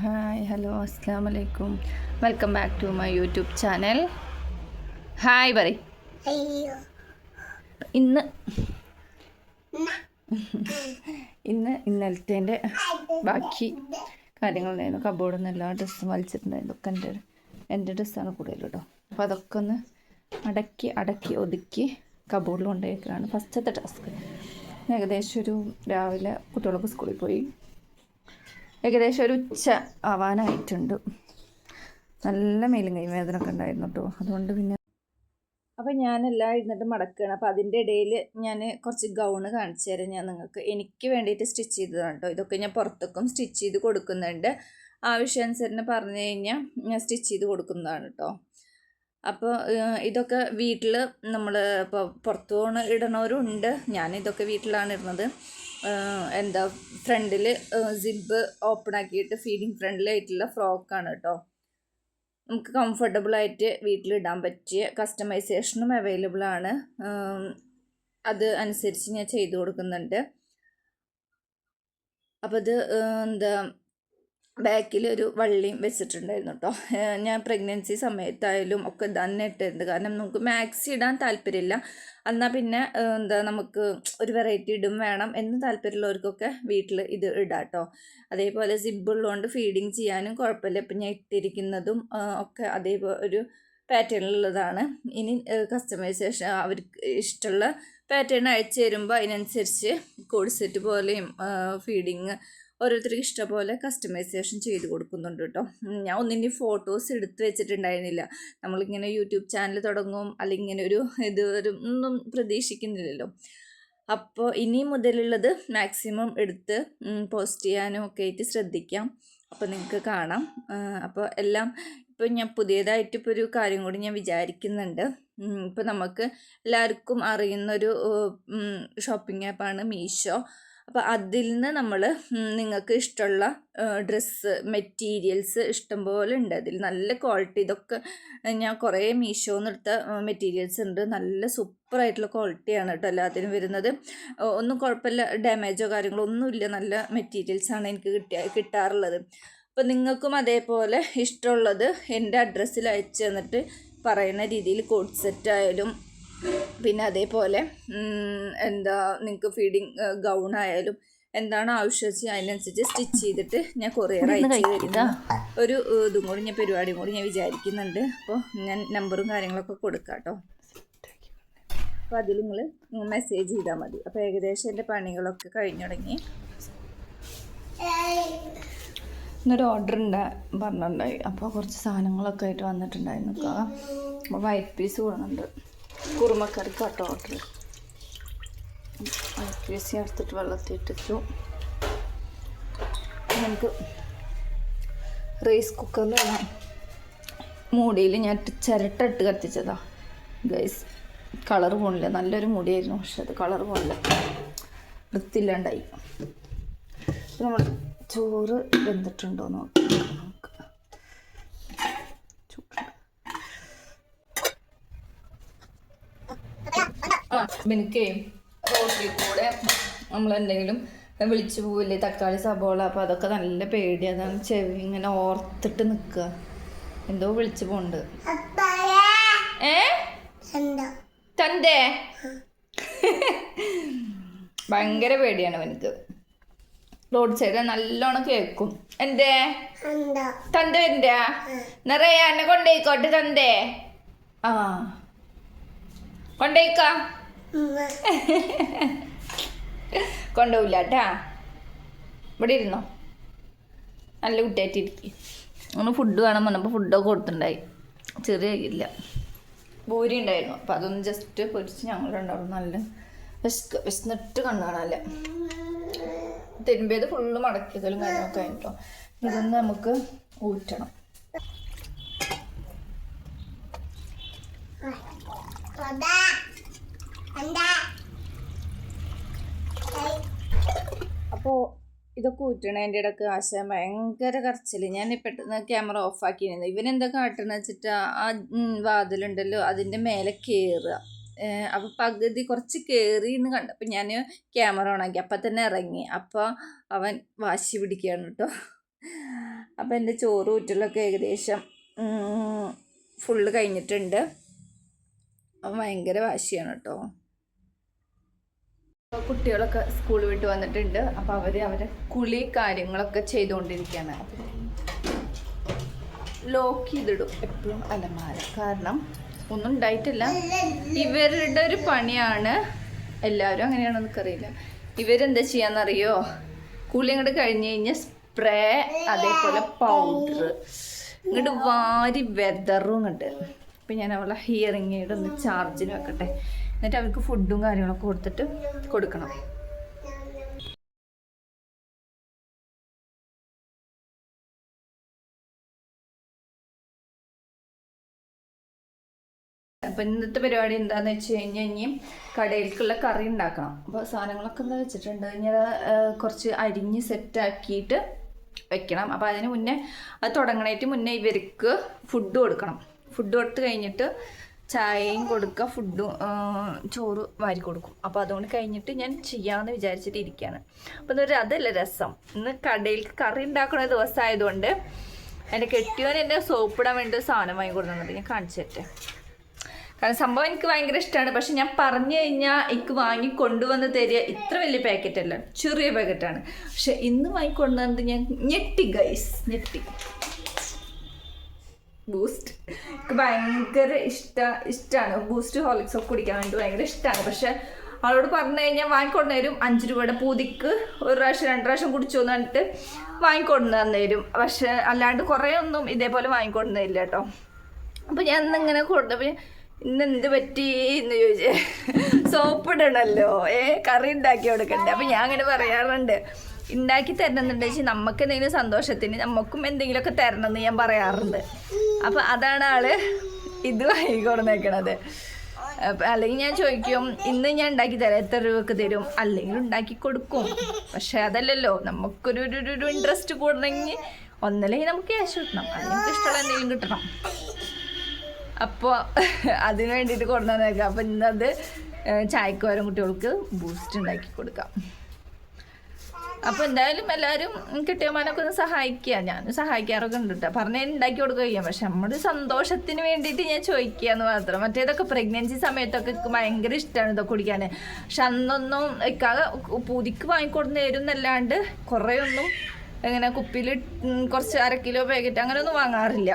Hi hello അസ്സാം വലൈക്കും welcome back to my YouTube channel hi പറ ഇന്ന് ഇന്ന് ഇന്നലത്തേന്റെ ബാക്കി കാര്യങ്ങളുണ്ടായിരുന്നു. കബോർഡിൽ നിന്ന് എല്ലാ ഡ്രസ്സും വലിച്ചിട്ടുണ്ടായിരുന്നു. ഒക്കെ എന്റെ എന്റെ ഡ്രസ്സാണ് കൂടുതൽ കേട്ടോ അപ്പോൾ അതൊക്കെ ഒന്ന് അടക്കി അടക്കി ഒതുക്കി കബോർഡിൽ കൊണ്ടുപോയിക്കാണ് ഫസ്റ്റത്തെ ടാസ്ക് ഏകദേശം ഒരു രാവിലെ കുട്ടികളൊക്കെ സ്കൂളിൽ പോയി. ഏകദേശം ഒരു ഉച്ച ആവാനായിട്ടുണ്ട്. നല്ല മേലും കൈ വേദന ഒക്കെ ഉണ്ടായിരുന്നു കേട്ടോ അതുകൊണ്ട് പിന്നെ അപ്പം ഞാനെല്ലാം ഇരുന്നിട്ട് മടക്കുകയാണ് അപ്പോൾ അതിന്റെ ഇടയിൽ ഞാൻ കുറച്ച് ഗൗണ് കാണിച്ചു തരാം ഞാൻ നിങ്ങൾക്ക്. എനിക്ക് വേണ്ടിയിട്ട് സ്റ്റിച്ച് ചെയ്തതാണ് കേട്ടോ ഇതൊക്കെ ഞാൻ പുറത്തേക്കും സ്റ്റിച്ച് ചെയ്ത് കൊടുക്കുന്നുണ്ട്. ആവശ്യാനുസരണം പറഞ്ഞു കഴിഞ്ഞാൽ ഞാൻ സ്റ്റിച്ച് ചെയ്ത് കൊടുക്കുന്നതാണ് കേട്ടോ അപ്പോൾ ഇതൊക്കെ വീട്ടിൽ നമ്മൾ ഇപ്പോൾ പുറത്തു പോകണ ഇടണവരുണ്ട്. ഞാൻ ഇതൊക്കെ വീട്ടിലാണ് ഇടുന്നത്. എന്താ ഫ്രണ്ടിൽ സിബ് ഓപ്പൺ ആക്കിയിട്ട് ഫീഡിങ് ഫ്രണ്ടിലായിട്ടുള്ള ഫ്രോക്കാണ് കേട്ടോ നമുക്ക് കംഫർട്ടബിൾ ആയിട്ട് വീട്ടിലിടാൻ പറ്റിയ കസ്റ്റമൈസേഷനും അവൈലബിൾ ആണ്. അത് അനുസരിച്ച് ഞാൻ ചെയ്തു കൊടുക്കുന്നുണ്ട്. അപ്പോൾ ഇത് എന്താ ബാക്കിൽ ഒരു വള്ളിയും വെച്ചിട്ടുണ്ടായിരുന്നു കേട്ടോ ഞാൻ പ്രഗ്നൻസി സമയത്തായാലും ഒക്കെ തന്നെ ഇട്ടിട്ടുണ്ട് കാരണം നമുക്ക് മാക്സി ഇടാൻ താല്പര്യമില്ല. എന്നാൽ പിന്നെ എന്താ നമുക്ക് ഒരു വെറൈറ്റി ഇടും വേണം എന്ന് താല്പര്യമുള്ളവർക്കൊക്കെ വീട്ടിൽ ഇത് ഇടാം കേട്ടോ അതേപോലെ സിബുള്ളതുകൊണ്ട് ഫീഡിങ് ചെയ്യാനും കുഴപ്പമില്ല. ഇപ്പം ഞാൻ ഇട്ടിരിക്കുന്നതും ഒക്കെ അതേപോലെ ഒരു പാറ്റേണിലുള്ളതാണ് ഇനി കസ്റ്റമൈസേഷൻ അവർക്ക് ഇഷ്ടമുള്ള പാറ്റേൺ അയച്ചു തരുമ്പോൾ അതിനനുസരിച്ച് കോഡ് സെറ്റ് പോലെയും ഫീഡിങ് ഓരോരുത്തർക്ക് ഇഷ്ടപോലെ കസ്റ്റമൈസേഷൻ ചെയ്ത് കൊടുക്കുന്നുണ്ട് കേട്ടോ. ഞാൻ ഒന്നിന്റെ ഫോട്ടോസ് എടുത്ത് വെച്ചിട്ടുണ്ടായിരുന്നില്ല. നമ്മളിങ്ങനെ യൂട്യൂബ് ചാനൽ തുടങ്ങും അല്ലെങ്കിൽ ഇങ്ങനെ ഒരു ഇത് ഒരു ഒന്നും പ്രതീക്ഷിക്കുന്നില്ലല്ലോ. അപ്പോൾ ഇനി മുതലുള്ളത് മാക്സിമം എടുത്ത് പോസ്റ്റ് ചെയ്യാനും ഒക്കെ ആയിട്ട് ശ്രദ്ധിക്കാം. അപ്പോൾ നിങ്ങൾക്ക് കാണാം. അപ്പോൾ എല്ലാം ഇപ്പോൾ ഞാൻ പുതിയതായിട്ട് ഇപ്പോൾ ഒരു കാര്യം കൂടി ഞാൻ വിചാരിക്കുന്നുണ്ട്. ഇപ്പോൾ നമുക്ക് എല്ലാവർക്കും അറിയുന്നൊരു ഷോപ്പിംഗ് ആപ്പാണ് മീഷോ. അപ്പോൾ അതിൽ നിന്ന് നമ്മൾ നിങ്ങൾക്ക് ഇഷ്ടമുള്ള ഡ്രസ്സ് മെറ്റീരിയൽസ് ഇഷ്ടംപോലെ ഉണ്ട്. അതിൽ നല്ല ക്വാളിറ്റി ഇതൊക്കെ ഞാൻ കുറേ മീഷോന്ന് എടുത്ത മെറ്റീരിയൽസ് ഉണ്ട് നല്ല സൂപ്പറായിട്ടുള്ള ക്വാളിറ്റിയാണ് കേട്ടോ എല്ലാത്തിനും വരുന്നത്. ഒന്നും കുഴപ്പമില്ല ഡാമേജോ കാര്യങ്ങളോ ഒന്നുമില്ല നല്ല മെറ്റീരിയൽസാണ് എനിക്ക് കിട്ടിയ കിട്ടാറുള്ളത്. അപ്പോൾ നിങ്ങൾക്കും അതേപോലെ ഇഷ്ടമുള്ളത് എന്റെ അഡ്രസ്സിൽ അയച്ചു തന്നിട്ട് പറയുന്ന രീതിയിൽ കോഡ് സെറ്റ് ആയാലും പിന്നെ അതേപോലെ എന്താ നിങ്ങൾക്ക് ഫീഡിങ് ഗൗൺ ആയാലും എന്താണ് ആവശ്യം വെച്ചാൽ അതിനനുസരിച്ച് സ്റ്റിച്ച് ചെയ്തിട്ട് ഞാൻ കൊറിയർ അയച്ചു തരുന്ന. ഒരു ഇതും കൂടി ഞാൻ പരിപാടിയും കൂടി ഞാൻ വിചാരിക്കുന്നുണ്ട്. അപ്പോൾ ഞാൻ നമ്പറും കാര്യങ്ങളൊക്കെ കൊടുക്കാം കേട്ടോ അപ്പോൾ അതിൽ നിങ്ങൾ മെസ്സേജ് ചെയ്താൽ മതി. അപ്പോൾ ഏകദേശം എന്റെ പണികളൊക്കെ കഴിഞ്ഞു തുടങ്ങി. ഇന്നൊരു ഓർഡർ ഉണ്ട് പറഞ്ഞിട്ടുണ്ടായി. അപ്പോൾ കുറച്ച് സാധനങ്ങളൊക്കെ ആയിട്ട് വന്നിട്ടുണ്ടായിരുന്നു അപ്പോൾ വൈറ്റ് പീസ് കൊടുക്കുന്നുണ്ട്. കുറുമക്കറിക്ക് കേട്ടോ ഓർഡർ ഞാൻ എടുത്തിട്ട് വെള്ളത്തിൽ ഇട്ടിട്ടു നമുക്ക് റൈസ് കുക്കറിൽ വേണം. മൂടിയിൽ ഞാൻ ചിരട്ടിട്ട് കത്തിച്ചതാ. ഗൈസ് കളർ പോണില്ല. നല്ലൊരു മുടിയായിരുന്നു പക്ഷെ അത് കളർ പോണില്ല. വൃത്തിയില്ലാണ്ടായി. നമ്മൾ ചോറ് വെന്തിട്ടുണ്ടോ നോക്കാം നമുക്ക് ചൂടുണ്ട്. ആ എനിക്കേ റോട്ടിൽ കൂടെ നമ്മൾ എന്തെങ്കിലും വിളിച്ചു പോവില്ലേ? തക്കാളി സബോള അപ്പോൾ അതൊക്കെ നല്ല പേടി അതാണ് ചെവി ഇങ്ങനെ ഓർത്തിട്ട് നിൽക്കുക എന്തോ വിളിച്ചു പോണ്ട്. ഏ? തന്റെ ഭയങ്കര പേടിയാണ് എനിക്ക് റോഡ് സൈഡ് നല്ലോണം കേൾക്കും എന്തേ? എന്താ? തന്റെ എന്റെ നിറയെ എന്നെ കൊണ്ടേക്കോട്ടെ തന്റെ ആ. കൊണ്ടേക്ക. ഉമ്മ കൊണ്ടുപോയില്ല കേട്ടാ ഇവിടെ ഇരുന്നോ? നല്ല കുട്ടിയായിട്ട് ഇരിക്കും ഒന്ന് ഫുഡ് വേണം പറഞ്ഞപ്പോൾ ഫുഡൊക്കെ കൊടുത്തിട്ടുണ്ടായി. ചെറിയ ഇല്ല. പൂരി ഉണ്ടായിരുന്നു. അപ്പം അതൊന്ന് ജസ്റ്റ് പൊരിച്ച് ഞങ്ങളുണ്ടാവും നല്ല വിശക്ക് വിശന്നിട്ട് കണ്ടു കാണാല്ലേ തിരുമ്പിയത് ഫുള്ള് മടക്കിയതിലും കാര്യമൊക്കെ കഴിഞ്ഞിട്ടോ ഇതൊന്ന് നമുക്ക് ഊറ്റണം. എന്താ അപ്പോൾ ഇതൊക്കെ ഊറ്റണതിന്റെ ഇടയ്ക്ക് ആശ ഭയങ്കര കരച്ചിൽ ഞാൻ പെട്ടെന്ന് ക്യാമറ ഓഫ് ആക്കിയിരുന്നു. ഇവനെന്താ കാട്ടണമെന്ന് വെച്ചിട്ട് ആ വാതിലുണ്ടല്ലോ അതിന്റെ മേലെ കയറുക അപ്പോൾ പകുതി കുറച്ച് കയറി എന്ന് കണ്ടപ്പോൾ ഞാൻ ക്യാമറ ഓണാക്കി അപ്പം തന്നെ ഇറങ്ങി. അപ്പോൾ അവൻ വാശി പിടിക്കുകയാണ് കേട്ടോ അപ്പോൾ എന്റെ ചോറ് ഊറ്റലൊക്കെ ഏകദേശം ഫുള്ള് കഴിഞ്ഞിട്ടുണ്ട്. അവൻ ഭയങ്കര വാശിയാണ് കേട്ടോ കുട്ടികളൊക്കെ സ്കൂൾ വിട്ട് വന്നിട്ടുണ്ട്. അപ്പോൾ അവർ അവരെ കുളി കാര്യങ്ങളൊക്കെ ചെയ്തുകൊണ്ടിരിക്കുകയാണ്. ലോക്ക് ചെയ്തിടും എപ്പോഴും അലമാര. കാരണം ഒന്നും ഉണ്ടായിട്ടില്ല. ഇവരുടെ ഒരു പണിയാണ്. എല്ലാവരും അങ്ങനെയാണോ എനിക്കറിയില്ല ഇവരെന്താ ചെയ്യാന്നറിയോ? കുളി അങ്ങോട്ട് കഴിഞ്ഞ് കഴിഞ്ഞാൽ സ്പ്രേ അതേപോലെ പൗഡർ ഇങ്ങോട്ട് വാരി വെതറും ഇങ്ങോട്ട്. അപ്പം ഞാൻ അവളെ ഹിയറിംഗ് ഒന്ന് ചാർജിന് വെക്കട്ടെ. എന്നിട്ട് അവർക്ക് ഫുഡും കാര്യങ്ങളൊക്കെ കൊടുത്തിട്ട് കൊടുക്കണം. അപ്പം ഇന്നത്തെ പരിപാടി എന്താണെന്ന് വെച്ച് കഴിഞ്ഞാൽ ഇനി കടയിലേക്കുള്ള കറി ഉണ്ടാക്കണം. അപ്പോൾ സാധനങ്ങളൊക്കെ എന്താ വെച്ചിട്ടുണ്ട്. ഇനി കുറച്ച് അരിഞ്ഞ് സെറ്റാക്കിയിട്ട് വെക്കണം. അപ്പോൾ അതിന് മുന്നേ അത് തുടങ്ങണേറ്റ് മുന്നേ ഇവർക്ക് ഫുഡ് കൊടുക്കണം. ഫുഡ് കൊടുത്ത് കഴിഞ്ഞിട്ട് ചായയും കൊടുക്കുക ഫുഡും ചോറ് വാരി കൊടുക്കും. അപ്പോൾ അതുകൊണ്ട് കഴിഞ്ഞിട്ട് ഞാൻ ചെയ്യാമെന്ന് വിചാരിച്ചിട്ട് ഇരിക്കുകയാണ് അപ്പോൾ ഇതൊരു അതല്ല രസം. ഇന്ന് കടയിൽ കറി ഉണ്ടാക്കുന്ന ദിവസമായതുകൊണ്ട് എന്റെ കെട്ടിയോൻ എന്റെ സോപ്പിടാൻ വേണ്ടി സാധനം വാങ്ങി കൊടുക്കുന്നത് ഞാൻ കാണിച്ചിട്ട് കാരണം സംഭവം എനിക്ക് ഭയങ്കര ഇഷ്ടമാണ് പക്ഷെ ഞാൻ പറഞ്ഞു കഴിഞ്ഞാൽ എനിക്ക് വാങ്ങി കൊണ്ടുവന്ന് തരിക ഇത്ര വലിയ പാക്കറ്റല്ല. ചെറിയ പാക്കറ്റാണ്. പക്ഷെ ഇന്ന് വാങ്ങി കൊണ്ടുവന്നത് ഞാൻ ഞെട്ടി ഗൈസ് ഞെട്ടി. ബൂസ്റ്റ്. എനിക്ക് ഭയങ്കര ഇഷ്ട ഇഷ്ടമാണ് ബൂസ്റ്റ് ഹോളിക്സ് ഒക്കെ കുടിക്കാൻ വേണ്ടി ഭയങ്കര ഇഷ്ടമാണ് പക്ഷെ അവളോട് പറഞ്ഞു കഴിഞ്ഞാൽ വാങ്ങിക്കൊണ്ടു തരും അഞ്ച് രൂപയുടെ പൂതിക്ക് ഒരു പ്രാവശ്യം രണ്ട് പ്രാവശ്യം കുടിച്ചു എന്ന് പറഞ്ഞിട്ട് വാങ്ങിക്കൊണ്ടു തന്നേരും. പക്ഷെ അല്ലാണ്ട് കുറേ ഒന്നും ഇതേപോലെ വാങ്ങിക്കൊണ്ടു തരില്ല കേട്ടോ. അപ്പോൾ ഞാൻ ഇന്നിങ്ങനെ കൊടുത്തപ്പോൾ ഇന്ന് എന്ത് പറ്റി? എന്ന് ചോദിച്ചേ സോപ്പ് ഇടണല്ലോ. ഏ കറി ഉണ്ടാക്കി കൊടുക്കണ്ടേ? അപ്പം ഞാൻ അങ്ങനെ പറയാറുണ്ട്. ഉണ്ടാക്കി തരണമെന്നുണ്ടെങ്കിൽ നമുക്ക് എന്തെങ്കിലും സന്തോഷത്തിന് നമുക്കും എന്തെങ്കിലുമൊക്കെ തരണം എന്ന് ഞാൻ പറയാറുണ്ട്. അപ്പം അതാണ് ആൾ ഇത് വാങ്ങിക്കൊടുന്നേക്കണത് അപ്പം അല്ലെങ്കിൽ ഞാൻ ചോദിക്കും ഇന്ന് ഞാൻ ഉണ്ടാക്കി തരാം. എത്ര രൂപക്ക് തരും? അല്ലെങ്കിൽ ഉണ്ടാക്കി കൊടുക്കും. പക്ഷെ അതല്ലല്ലോ നമുക്കൊരു ഒരു ഒരു- ഇൻട്രസ്റ്റ് കൂടണമെങ്കിൽ ഒന്നല്ലെങ്കിൽ നമുക്ക് ക്യാഷ് കിട്ടണം. അല്ലെങ്കിൽ ഇഷ്ടമുള്ള എന്തെങ്കിലും കിട്ടണം. അപ്പോൾ അതിന് വേണ്ടിയിട്ട് കൊണ്ടുവന്നേക്കാം അപ്പം ഇന്നത് ചായക്ക് വരും കുട്ടികൾക്ക് ബൂസ്റ്റ് ഉണ്ടാക്കി കൊടുക്കാം. അപ്പോൾ എന്തായാലും എല്ലാവരും കിട്ടിയമാനൊക്കെ ഒന്ന് സഹായിക്കുക ഞാൻ സഹായിക്കാറൊക്കെ ഉണ്ട് പറഞ്ഞ ഉണ്ടാക്കി കൊടുക്കുക ചെയ്യാം. പക്ഷെ നമ്മുടെ സന്തോഷത്തിന് വേണ്ടിയിട്ട് ഞാൻ ചോദിക്കുക എന്ന് മാത്രം. മറ്റേതൊക്കെ പ്രഗ്നൻസി സമയത്തൊക്കെ ഭയങ്കര ഇഷ്ടമാണ് ഇതൊക്കെ കുടിക്കാൻ പക്ഷെ അന്നൊന്നും ഇക്കാതെ പൂതിക്ക് വാങ്ങിക്കൊടുന്ന് തരും എന്നല്ലാണ്ട് കുറേ ഒന്നും ഇങ്ങനെ കുപ്പിയിൽ കുറച്ച് അര കിലോ പാക്കറ്റ് അങ്ങനെയൊന്നും വാങ്ങാറില്ല.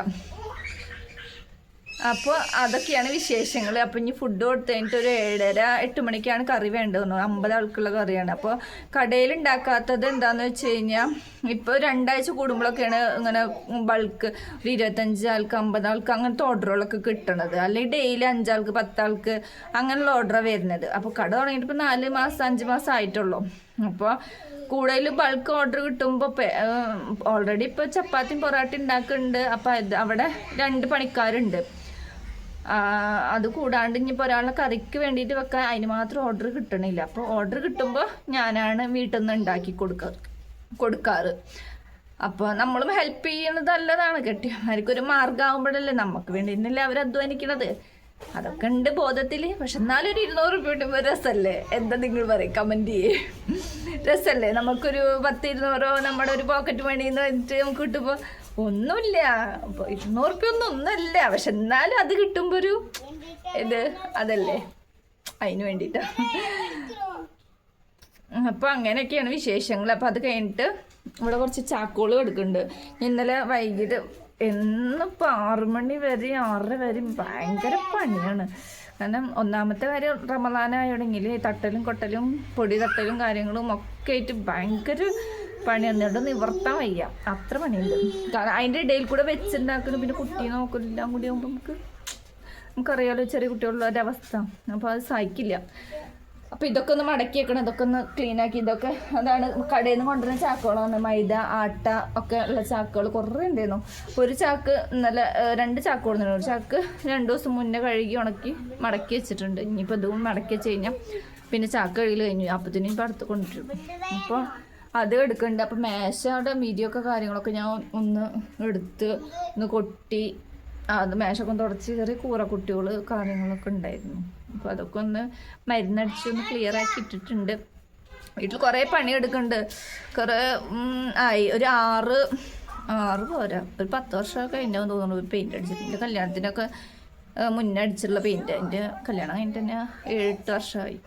അപ്പോൾ അതൊക്കെയാണ് വിശേഷങ്ങൾ അപ്പോൾ ഇനി ഫുഡ് കൊടുത്തു കഴിഞ്ഞിട്ട് ഒരു ഏഴര എട്ട് മണിക്കാണ് കറി വേണ്ടതെന്ന് അമ്പത് ആൾക്കുള്ള കറിയാണ്. അപ്പോൾ കടയിൽ ഉണ്ടാക്കാത്തത് എന്താണെന്ന് വെച്ച് കഴിഞ്ഞാൽ ഇപ്പോൾ രണ്ടാഴ്ച കൂടുമ്പോഴൊക്കെയാണ് ഇങ്ങനെ ബൾക്ക് ഒരു ഇരുപത്തഞ്ച് ആൾക്ക് അമ്പത് ആൾക്ക് അങ്ങനത്തെ ഓർഡറുകളൊക്കെ കിട്ടണത്. അല്ലെങ്കിൽ ഡെയിലി അഞ്ചാൾക്ക് പത്താൾക്ക് അങ്ങനെയുള്ള ഓർഡറാണ് വരുന്നത്. അപ്പോൾ കട തുടങ്ങിയിട്ട് ഇപ്പോൾ നാല് മാസം അഞ്ച് മാസം ആയിട്ടുള്ളൂ. അപ്പോൾ കൂടുതൽ ബൾക്ക് ഓർഡർ കിട്ടുമ്പോൾ ഓൾറെഡി ഇപ്പോൾ ചപ്പാത്തിയും പൊറാട്ടയും ഉണ്ടാക്കുന്നുണ്ട്. അപ്പോൾ അവിടെ രണ്ട് പണിക്കാരുണ്ട്. അത് കൂടാണ്ട് ഇനിയിപ്പോൾ ഒരാളെ കറിക്ക് വേണ്ടിയിട്ട് വെക്കാൻ അതിന് മാത്രം ഓർഡർ കിട്ടണില്ല. അപ്പോൾ ഓർഡർ കിട്ടുമ്പോൾ ഞാനാണ് വീട്ടിൽ നിന്ന് ഉണ്ടാക്കി കൊടുക്ക കൊടുക്കാറ്. അപ്പോൾ നമ്മളും ഹെൽപ്പ് ചെയ്യുന്നത് നല്ലതാണ്. കെട്ടിയമാർക്കൊരു മാർഗമാകുമ്പോഴല്ലേ നമുക്ക് വേണ്ടി തന്നെയല്ലേ അവർ അധ്വാനിക്കണത്. അതൊക്കെ ഉണ്ട് ബോധത്തിൽ പക്ഷെ എന്നാലും ഒരു ഇരുന്നൂറ് രൂപ കിട്ടുമ്പോൾ രസമല്ലേ എന്താ നിങ്ങൾ പറയും? കമന്റ് ചെയ്യേ. രസമല്ലേ നമുക്കൊരു പത്ത് ഇരുന്നൂറോ നമ്മുടെ ഒരു പോക്കറ്റ് മണിന്ന് വെച്ചിട്ട് നമുക്ക് കിട്ടുമ്പോൾ ഒന്നുമില്ല. ഇരുന്നൂറ് റുപ്യ ഒന്നും ഒന്നുമില്ല പക്ഷെ എന്നാലും അത് കിട്ടുമ്പോ ഒരു ഇത് അതല്ലേ? അതിന് വേണ്ടിയിട്ടാണ് അപ്പോൾ അങ്ങനെയൊക്കെയാണ് വിശേഷങ്ങൾ. അപ്പോൾ അത് കഴിഞ്ഞിട്ട് ഇവിടെ കുറച്ച് ചാക്കോൾ എടുക്കുന്നുണ്ട് ഇന്നലെ വൈകിട്ട് എന്നിപ്പോൾ ആറു മണി വരെ ആറര വരെ ഭയങ്കര പണിയാണ്. കാരണം ഒന്നാമത്തെ കാര്യം റമദാനായോടെങ്കിൽ തട്ടലും കൊട്ടലും പൊടി തട്ടലും കാര്യങ്ങളും ഒക്കെ ആയിട്ട് ഭയങ്കര പണിയാണ് ഇവിടെ നിവർത്താൻ വയ്യ. അത്ര പണിയുണ്ട്. കാരണം അതിന്റെ ഇടയിൽ കൂടെ വെച്ചുണ്ടാക്കുന്നു പിന്നെ കുട്ടി നോക്കുന്നു എല്ലാം കൂടി ആകുമ്പോൾ നമുക്ക് നമുക്കറിയാലോ ചെറിയ കുട്ടികളുള്ള ഒരവസ്ഥ അപ്പോൾ അത് സഹിക്കില്ല. അപ്പോൾ ഇതൊക്കെ ഒന്ന് മടക്കി വെക്കണം. ഇതൊക്കെ ഒന്ന് ക്ലീൻ ആക്കി. ഇതൊക്കെ അതാണ് കടയിൽ നിന്ന് കൊണ്ടുവരുന്ന ചാക്കുകളാണ്. മൈദ ആട്ട ഒക്കെ ഉള്ള ചാക്കുകൾ കുറേ ഉണ്ടായിരുന്നു അപ്പോൾ ഒരു ചാക്ക് ഇന്നലെ രണ്ട് ചാക്ക് കൊടുത്തിട്ടുണ്ട് ഒരു ചാക്ക് രണ്ട് ദിവസം മുന്നേ കഴുകി ഉണക്കി മടക്കി വെച്ചിട്ടുണ്ട്. ഇനിയിപ്പോൾ ഇതും മടക്കി വെച്ച് കഴിഞ്ഞാൽ പിന്നെ ചാക്ക് കഴുകി കഴിഞ്ഞു. അപ്പത്തിനും ഇപ്പം അടുത്ത് കൊണ്ടുവരും. അപ്പോൾ അത് എടുക്കുന്നുണ്ട് അപ്പം മേശയുടെ മീഡിയൊക്കെ കാര്യങ്ങളൊക്കെ ഞാൻ ഒന്ന് എടുത്ത് ഒന്ന് കൊട്ടി അത് മേശൊക്കെ ഒന്ന് തുടച്ച് ചെറിയ കൂറക്കുട്ടികൾ കാര്യങ്ങളൊക്കെ ഉണ്ടായിരുന്നു. അപ്പോൾ അതൊക്കെ ഒന്ന് മരുന്നടിച്ച് ഒന്ന് ക്ലിയർ ആക്കി ഇട്ടിട്ടുണ്ട്. വീട്ടിൽ കുറേ പണിയെടുക്കുന്നുണ്ട് കുറേ ആയി. ഒരു ആറ് ആറ് പോരാ. ഒരു പത്ത് വർഷമൊക്കെ കഴിഞ്ഞാൽ തോന്നുന്നു. പെയിന്റ് അടിച്ചിട്ടുണ്ട് കല്യാണത്തിനൊക്കെ മുന്നേ അടിച്ചിട്ടുള്ള പെയിന്റ് എന്റെ കല്യാണം കഴിഞ്ഞിട്ട് തന്നെ ഏഴെട്ട് വർഷമായി.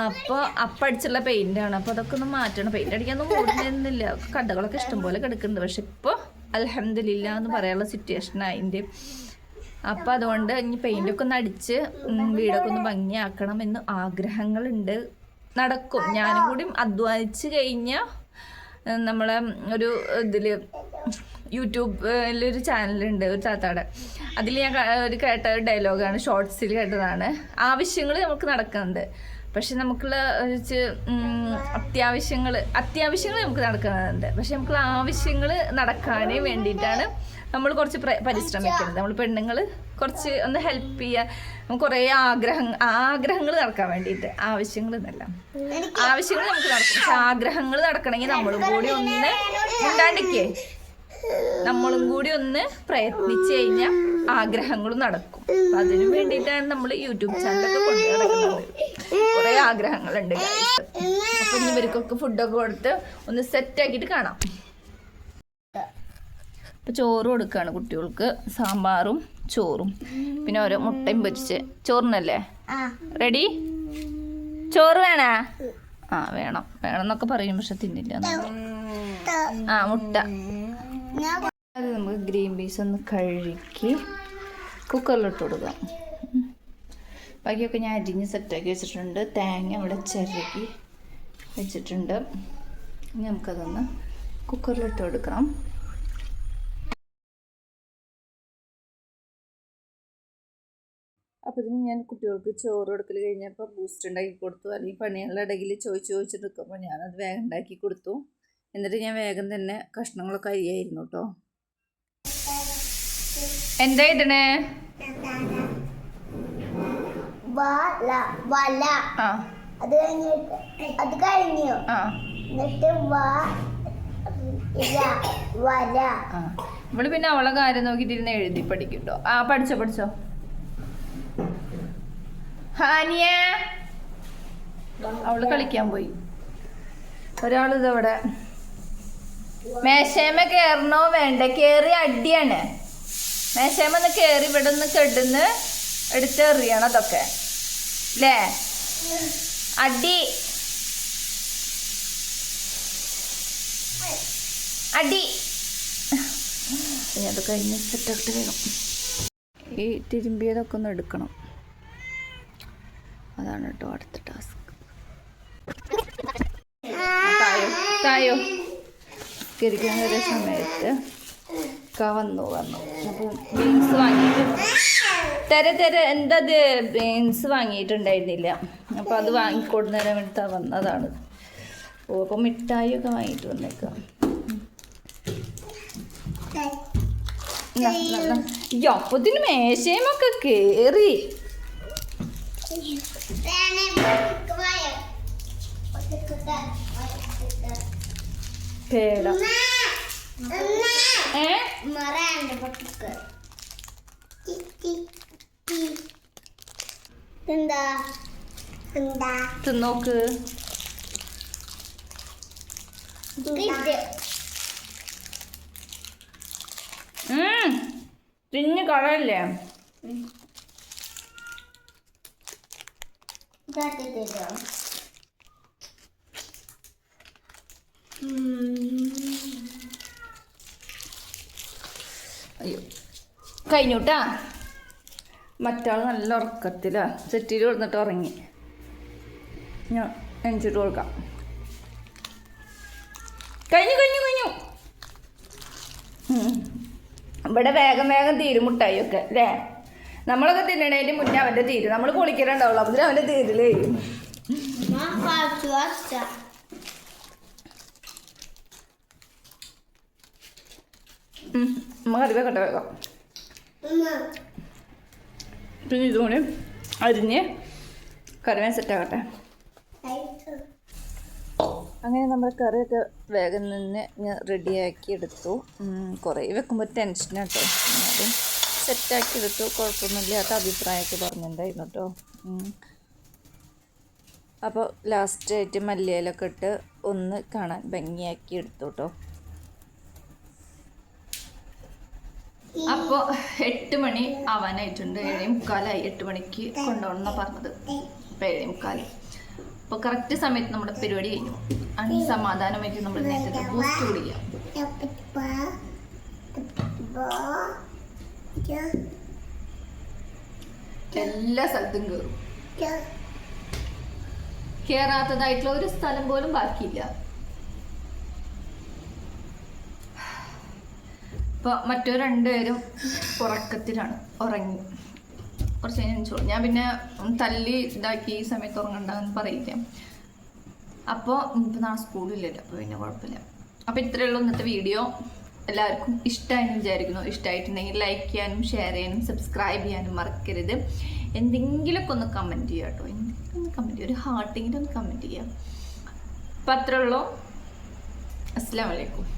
അപ്പോൾ അപ്പടിച്ചുള്ള പെയിന്റാണ് അപ്പോൾ അതൊക്കെ ഒന്ന് മാറ്റണം. പെയിന്റ് അടിക്കാനൊന്നും ഓടുന്നില്ല കടകളൊക്കെ ഇഷ്ടംപോലെ കിടക്കുന്നുണ്ട്. പക്ഷെ ഇപ്പോൾ അലഹമില്ല എന്ന് പറയാനുള്ള സിറ്റുവേഷൻ എന്റെ അപ്പൊ അതുകൊണ്ട് ഇനി പെയിന്റൊക്കെ ഒന്ന് അടിച്ച് വീടൊക്കെ ഒന്ന് ഭംഗിയാക്കണം എന്ന് ആഗ്രഹങ്ങളുണ്ട്. നടക്കും. ഞാനും കൂടി അധ്വാനിച്ച് കഴിഞ്ഞാൽ നമ്മളെ ഒരു ഇതിൽ യൂട്യൂബിലൊരു ചാനലുണ്ട് ഒരു താത്താടെ. അതിൽ ഞാൻ ഒരു കേട്ട ഒരു ഡയലോഗാണ് ഷോർട്സിൽ കേട്ടതാണ്. ആവശ്യങ്ങൾ നമുക്ക് നടക്കുന്നുണ്ട് പക്ഷെ നമുക്കുള്ള അത്യാവശ്യങ്ങൾ അത്യാവശ്യങ്ങൾ നമുക്ക് നടക്കുന്നുണ്ട് പക്ഷെ നമുക്കുള്ള ആവശ്യങ്ങൾ നടക്കാനേ വേണ്ടിയിട്ടാണ് നമ്മൾ കുറച്ച് പ്ര- പരിശ്രമിക്കുന്നത്. നമ്മൾ പെണ്ണുങ്ങൾ കുറച്ച് ഒന്ന് ഹെൽപ്പ് ചെയ്യുക കുറേ ആഗ്രഹം ആഗ്രഹങ്ങൾ നടക്കാൻ വേണ്ടിയിട്ട് ആവശ്യങ്ങൾ എന്നല്ല. ആവശ്യങ്ങൾ നമുക്ക് നടക്കും. പക്ഷെ ആഗ്രഹങ്ങൾ നടക്കണമെങ്കിൽ നമ്മളും കൂടി ഒന്ന് ഉണ്ടാണ്ടിക്കേ നമ്മളും കൂടി ഒന്ന് പ്രയത്നിച്ച് കഴിഞ്ഞാൽ ആഗ്രഹങ്ങളും നടക്കും. അതിനു വേണ്ടിയിട്ടാണ് നമ്മൾ യൂട്യൂബ് ചാനലൊക്കെ കൊണ്ടു നടക്കുന്നത് കുറേ ആഗ്രഹങ്ങളുണ്ട്. അപ്പൊ ഇനി ഇവർക്കൊക്കെ ഫുഡൊക്കെ കൊടുത്ത് ഒന്ന് സെറ്റ് ആക്കിയിട്ട് കാണാം. ഇപ്പൊ ചോറ് കൊടുക്കുകയാണ് കുട്ടികൾക്ക്. സാമ്പാറും ചോറും. പിന്നെ ഓരോ മുട്ടയും പൊരിച്ച്. ചോറിനല്ലേ? റെഡി ചോറ് വേണ? ആ വേണം. വേണം എന്നൊക്കെ പറയും പക്ഷെ തിന്നില്ല ആ മുട്ട. അത് നമുക്ക് ഗ്രീൻ പീസ് ഒന്ന് കഴുകി കുക്കറിലിട്ട് കൊടുക്കാം. ബാക്കിയൊക്കെ ഞാൻ അരിഞ്ഞ് സെറ്റാക്കി വെച്ചിട്ടുണ്ട്. തേങ്ങ ഇവിടെ ചിരകി വെച്ചിട്ടുണ്ട്. ഇനി നമുക്കതൊന്ന് കുക്കറിലിട്ട് കൊടുക്കണം. അപ്പോൾ ഇതിന് ഞാൻ കുട്ടികൾക്ക് ചോറ് കൊടുക്കൽ കഴിഞ്ഞപ്പോൾ ബൂസ്റ്റ് ഉണ്ടാക്കി കൊടുത്തു. അല്ലെങ്കിൽ പണികളുടെ ഇടയിൽ ചോദിച്ച് ചോദിച്ചിട്ട് നിൽക്കുമ്പോൾ ഞാനത് വേഗം ഉണ്ടാക്കി കൊടുത്തു. എന്നിട്ട് ഞാൻ വേഗം തന്നെ കഷ്ണങ്ങളൊക്കെ അരിയായിരുന്നു കേട്ടോ. എന്താ ഇടണേ? വല വല അത് കഴിഞ്ഞിട്ട് അത് കഴിഞ്ഞു. എന്നിട്ട് വല ആ. പിന്നെ അവളെ കാര്യം നോക്കിയിട്ടിരുന്ന് എഴുതി പഠിക്കും ആ പഠിച്ചോ പഠിച്ചോ. ഹാനിയ. അവൾ കളിക്കാൻ പോയി. ഒരാൾ ഇതവിടെ മേശേമ കേറണോ വേണ്ട? കേറി അടിയാണ്. മേശേമ ഒന്ന് കേറി ഇവിടെ നിന്ന് കെടുന്ന് എടുത്തെറിയണം അതൊക്കെ. അല്ലേ അടി. അടി. അത് കഴിഞ്ഞ് സെറ്റാക്കിട്ട് വേണം ഈ തിരുമ്പിയതൊക്കെ ഒന്ന് എടുക്കണം. അതാണ് കേട്ടോ അടുത്ത ടാസ്ക്. തായോ കരിക്കാൻ ഒരു സമയത്ത് വന്നു വന്നു. അപ്പോൾ ബീൻസ് വാങ്ങിയിട്ട് തെര തെര എന്തത് ബീൻസ് വാങ്ങിയിട്ടുണ്ടായിരുന്നില്ല അപ്പോൾ അത് വാങ്ങിക്കൊടുന്നേരം വേണ്ടി വന്നതാണ് ഓ അപ്പോൾ മിഠായിയൊക്കെ വാങ്ങിട്ട് വന്നേക്കാം അയ്യോ ഒക്കെ ഇതിന് മേശയുമൊക്കെ കേറി പേട ഏ എന്താ എന്താ? തിന്നോക്ക്. തിന്ന് കളയല്ലേ? അയ്യോ. കഴിഞ്ഞുട്ടാ? മറ്റാൾ നല്ല ഉറക്കത്തിലാ. സെറ്റിയിൽ കൊടുത്തിട്ട് ഉറങ്ങി. ഞാൻ എണിച്ചിട്ട് കൊടുക്കാം. കഴിഞ്ഞു കഴിഞ്ഞു കഴിഞ്ഞു. ഇവിടെ വേഗം വേഗം തീരും മുട്ടായിയൊക്കെ അല്ലേ? നമ്മളൊക്കെ തിന്നണേന്റെ മുന്നേ അവന്റെ തീരും. നമ്മൾ പൊളിക്കലുണ്ടാവുള്ളൂ. അപ്പം അവന്റെ തീരിലേ അമ്മ കറി വെക്കട്ടെ വേഗം. പിന്നെ ഇതുകൂടി അരിഞ്ഞ് കറിവേൻ സെറ്റാകട്ടെ അങ്ങനെ നമ്മൾ കറിയൊക്കെ വേഗം നിന്ന് ഞാൻ റെഡിയാക്കി എടുത്തു കുറേ വെക്കുമ്പോൾ ടെൻഷനാട്ടോ എന്നാലും സെറ്റാക്കി എടുത്തു. കുഴപ്പമൊന്നുമില്ലാത്ത അഭിപ്രായമൊക്കെ പറഞ്ഞിട്ടുണ്ടായിരുന്നു കേട്ടോ അപ്പോൾ ലാസ്റ്റായിട്ട് മല്ലിയിലൊക്കെ ഇട്ട് ഒന്ന് കാണാൻ ഭംഗിയാക്കി എടുത്തു കേട്ടോ അപ്പോൾ എട്ട് മണി ആവാനായിട്ടുണ്ട്. ഏഴേ മുക്കാലായി. എട്ട് മണിക്ക് കൊണ്ടുപോകണം പറഞ്ഞത്. അപ്പോൾ ഏഴേ മുക്കാൽ. അപ്പോൾ കറക്റ്റ് സമയത്ത് നമ്മുടെ പരിപാടി കഴിഞ്ഞു. അണി സമാധാനമായിട്ട് നമ്മൾ നേരത്തെ ബൂസ്റ്റ് കുടിക്കാം. എല്ലാ സ്ഥലത്തും കയറും കയറാത്തതായിട്ടുള്ള ഒരു സ്ഥലം പോലും ബാക്കിയില്ല. ഇപ്പൊ മറ്റു രണ്ടുപേരും ഉറക്കത്തിലാണ്. ഉറങ്ങി. കുറച്ച് കഴിഞ്ഞാൽ ഞാൻ പിന്നെ തല്ലി ഇതാക്കി ഈ സമയത്ത് ഉറങ്ങണ്ടെന്ന് പറയില്ല. അപ്പോൾ ഇപ്പം നാളെ സ്കൂളില്ലല്ലോ അപ്പോൾ പിന്നെ കുഴപ്പമില്ല. അപ്പോൾ ഇത്രയേ ഉള്ളൂ ഇന്നത്തെ വീഡിയോ എല്ലാവർക്കും ഇഷ്ടമായെന്ന് വിചാരിക്കുന്നു. ഇഷ്ടമായിട്ടുണ്ടെങ്കിൽ ലൈക്ക് ചെയ്യാനും ഷെയർ ചെയ്യാനും സബ്സ്ക്രൈബ് ചെയ്യാനും മറക്കരുത്. എന്തെങ്കിലുമൊക്കെ ഒന്ന് കമന്റ് ചെയ്യുക കേട്ടോ. എന്തെങ്കിലും ഒന്ന് കമന്റ് ചെയ്യുക. ഒരു ഹാർട്ടെങ്കിലും ഒന്ന് കമന്റ് ചെയ്യുക. അപ്പം അത്രയുള്ളൂ അസ്സാം വലൈക്കും